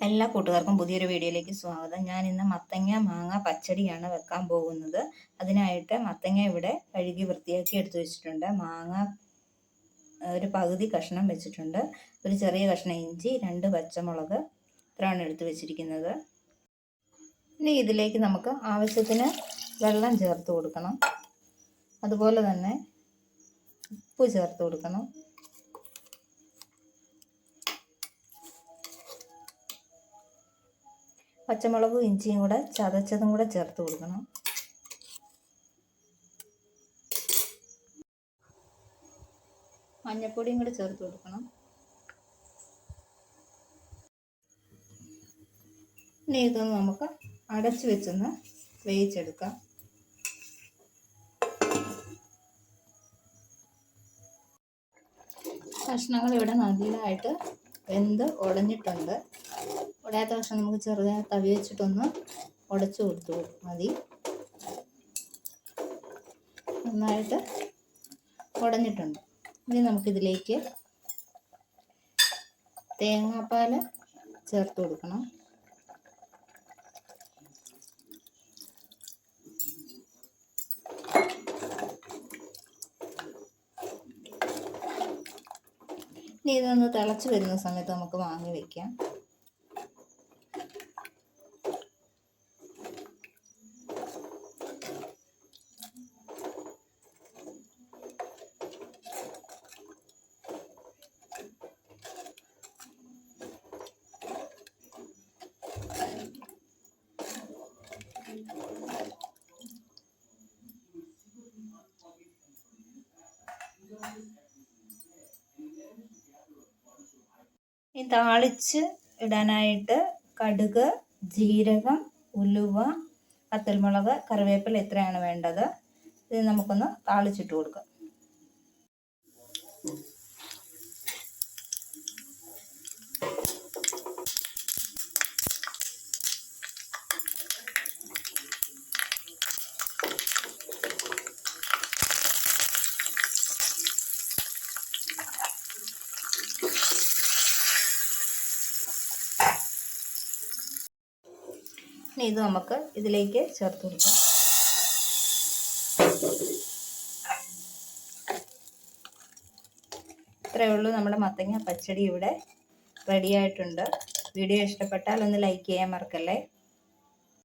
എല്ലാ കൂട്ടുകാർക്കും പുതിയൊരു വീഡിയോയിലേക്ക് സ്വാഗതം. ഞാൻ ഇന്ന് മത്തങ്ങ മാങ്ങ പച്ചടിയാണ് വെക്കാൻ പോകുന്നത്. അതിനായിട്ട് മത്തങ്ങ ഇവിടെ കഴുകി വൃത്തിയാക്കി എടുത്തു വെച്ചിട്ടുണ്ട്. മാങ്ങ ഒരു പകുതി കഷ്ണം വെച്ചിട്ടുണ്ട്. ഒരു ചെറിയ കഷ്ണം ഇഞ്ചി രണ്ട് പച്ചമുളക് ഇത്രയാണ് എടുത്തു വെച്ചിരിക്കുന്നത്. ഇനി ഇതിലേക്ക് നമുക്ക് ആവശ്യത്തിന് വെള്ളം ചേർത്ത് കൊടുക്കണം. അതുപോലെ തന്നെ ഉപ്പ് ചേർത്ത് കൊടുക്കണം. പച്ചമുളകും ഇഞ്ചിയും കൂടെ ചതച്ചതും കൂടെ ചേർത്ത് കൊടുക്കണം. മഞ്ഞൾപ്പൊടിയും കൂടെ ചേർത്ത് കൊടുക്കണം. ഇനി ഇതൊന്ന് നമുക്ക് അടച്ചു വെച്ചൊന്ന് വേവിച്ചെടുക്കാം. കഷ്ണങ്ങൾ ഇവിടെ നല്ലതായിട്ട് വെന്ത് ഉടഞ്ഞിട്ടുണ്ട് ഉടയാത്ത കഷ്ണം നമുക്ക് ചെറുതായി തവി വെച്ചിട്ടൊന്ന് ഉടച്ചു കൊടുത്തു. മതി. നന്നായിട്ട് ഉടഞ്ഞിട്ടുണ്ട്. ഇനി നമുക്കിതിലേക്ക് തേങ്ങാപ്പാൽ ചേർത്ത് കൊടുക്കണം. ഇനി ഇതൊന്ന് തിളച്ച് വരുന്ന സമയത്ത് നമുക്ക് വാങ്ങി വെക്കാം. ഈ താളിച്ച് ഇടാനായിട്ട് കടുക് ജീരകം ഉലുവ പത്തൽമുളക് കറിവേപ്പില എത്രയാണ് വേണ്ടത്. ഇത് നമുക്കൊന്ന് താളിച്ചിട്ട് കൊടുക്കാം. ഇത് നമുക്ക് ഇതിലേക്ക് ചേർത്ത് കൊടുക്കാം. ഇത്രയേ ഉള്ളൂ നമ്മുടെ മത്തങ്ങ പച്ചടി ഇവിടെ റെഡിയായിട്ടുണ്ട് വീഡിയോ ഇഷ്ടപ്പെട്ടാൽ ഒന്ന് ലൈക്ക് ചെയ്യാൻ മറക്കല്ലേ?